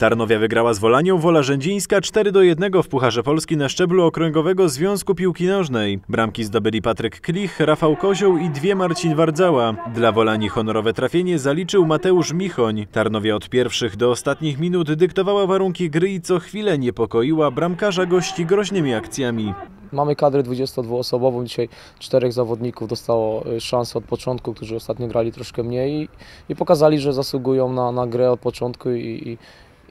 Tarnowia wygrała z Wolanią Wola Rzędzińska 4 do 1 w Pucharze Polski na szczeblu Okręgowego Związku Piłki Nożnej. Bramki zdobyli Patryk Klich, Rafał Kozioł i dwie Marcin Wardzała. Dla Wolani honorowe trafienie zaliczył Mateusz Michoń. Tarnowia od pierwszych do ostatnich minut dyktowała warunki gry i co chwilę niepokoiła bramkarza gości groźnymi akcjami. Mamy kadrę 22-osobową. Dzisiaj czterech zawodników dostało y, szansę od początku, którzy ostatnio grali troszkę mniej i, i pokazali, że zasługują na, na grę od początku i, i,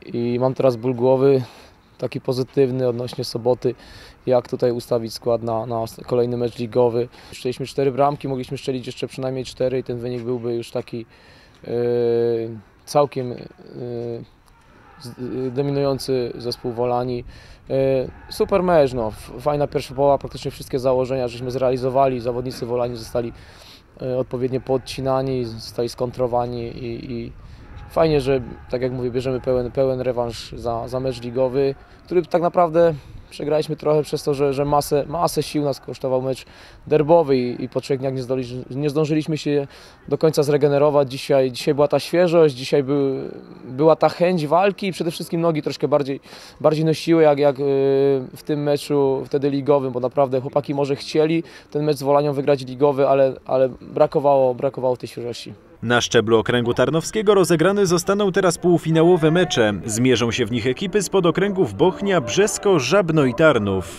i mam teraz ból głowy taki pozytywny odnośnie soboty, jak tutaj ustawić skład na, na kolejny mecz ligowy. Szczeliśmy cztery bramki, mogliśmy szczelić jeszcze przynajmniej cztery i ten wynik byłby już taki yy, całkiem yy, z- y, dominujący zespół Wolani. Y, Super mecz, no. Fajna pierwsza połowa, praktycznie wszystkie założenia żeśmy zrealizowali, zawodnicy Wolani zostali y, odpowiednio podcinani, zostali skontrowani i, i fajnie, że tak jak mówię, bierzemy pełen, pełen rewanż za, za mecz ligowy, który tak naprawdę przegraliśmy trochę przez to, że, że masę, masę sił nas kosztował mecz derbowy i, i po trzech dniach nie, zdoli, nie zdążyliśmy się do końca zregenerować. Dzisiaj, dzisiaj była ta świeżość, dzisiaj był, była ta chęć walki i przede wszystkim nogi troszkę bardziej, bardziej nosiły jak, jak yy, w tym meczu wtedy ligowym, bo naprawdę chłopaki może chcieli ten mecz z Wolanią wygrać ligowy, ale, ale brakowało, brakowało tej świeżości. Na szczeblu Okręgu Tarnowskiego rozegrane zostaną teraz półfinałowe mecze. Zmierzą się w nich ekipy spod okręgów Bochnia, Brzesko, Żabno i Tarnów.